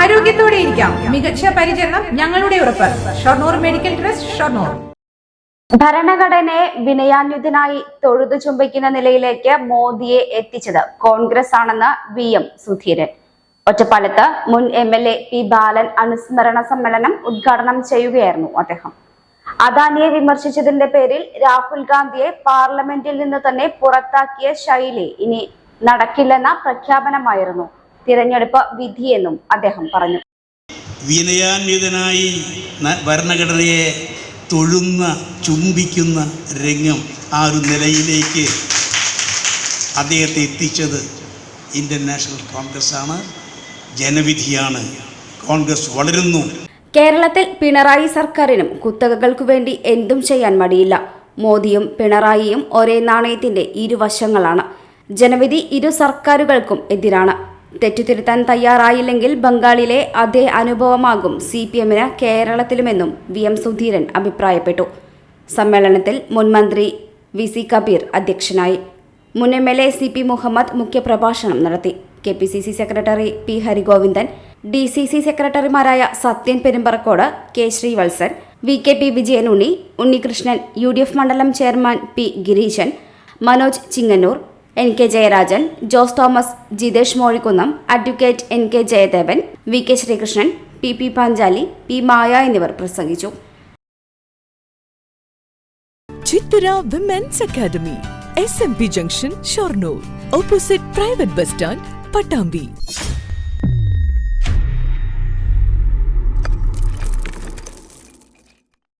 ആരോഗ്യത്തോടെ ഇരിക്കാം. മികച്ച പരിചരണം ഞങ്ങളുടെ ഉറപ്പ്. Shoranur medical trust Shoranur. ഭരണഘടനയെ വിനയാന്യുതനായി തൊഴുതു ചുംബിക്കുന്ന നിലയിലേക്ക് മോദിയെ എത്തിച്ചത് കോൺഗ്രസ് ആണെന്ന് വി എം സുധീരൻ. ഒറ്റപ്പാലത്ത് മുൻ M L A P Balan അനുസ്മരണ സമ്മേളനം ഉദ്ഘാടനം ചെയ്യുകയായിരുന്നു അദ്ദേഹം. അദാനിയെ വിമർശിച്ചതിന്റെ പേരിൽ രാഹുൽ ഗാന്ധിയെ പാർലമെന്റിൽ നിന്ന് തന്നെ പുറത്താക്കിയ ശൈലി ഇനി നടക്കില്ലെന്ന പ്രഖ്യാപനമായിരുന്നു തിരഞ്ഞെടുപ്പ് വിധിയെന്നും അദ്ദേഹം പറഞ്ഞു. വിനയാന്വിതനായി ഭരണഘടനയെ തൊഴുന്ന ചുംബിക്കുന്ന രംഗം ആ ഒരു നിലയിലേക്ക് അദ്ദേഹത്തെ എത്തിച്ചത് ഇന്ത്യൻ നാഷണൽ കോൺഗ്രസ് ആണ്. ജനവിധിയാണ്. കോൺഗ്രസ് വളരുന്നു. കേരളത്തിൽ പിണറായി സർക്കാരിനും കുത്തകകൾക്കു വേണ്ടി എന്തും ചെയ്യാൻ മടിയില്ല. മോദിയും പിണറായിയും ഒരേ നാണയത്തിന്റെ ഇരുവശങ്ങളാണ്. ജനവിധി ഇരു സർക്കാരുകൾക്കും എതിരാണ്. തെറ്റുതിരുത്താൻ തയ്യാറായില്ലെങ്കിൽ ബംഗാളിലെ അതേ അനുഭവമാകും സി പി എമ്മിന് കേരളത്തിലുമെന്നും വി എം സുധീരൻ അഭിപ്രായപ്പെട്ടു. സമ്മേളനത്തിൽ മുൻമന്ത്രി വി സി കബീർ അധ്യക്ഷനായി. മുൻ M L A C P Muhammad മുഖ്യപ്രഭാഷണം നടത്തി. K P C C secretary P Harigovindan D C C സെക്രട്ടറിമാരായ Sathyan Perumparakkode K Sreevalsan V K P Vijayan Unni Unnikrishnan U D F മണ്ഡലം chairman P Gireeshan Manoj Chingannur N K Jayarajan Jose Thomas Jithesh Mozhikkunnam advocate N K Jayadevan V K Sreekrishnan P P Panchali P Maya എന്നിവർ പ്രസംഗിച്ചു. Academy S M P junction Shoranur opposite private bus stand Pattambi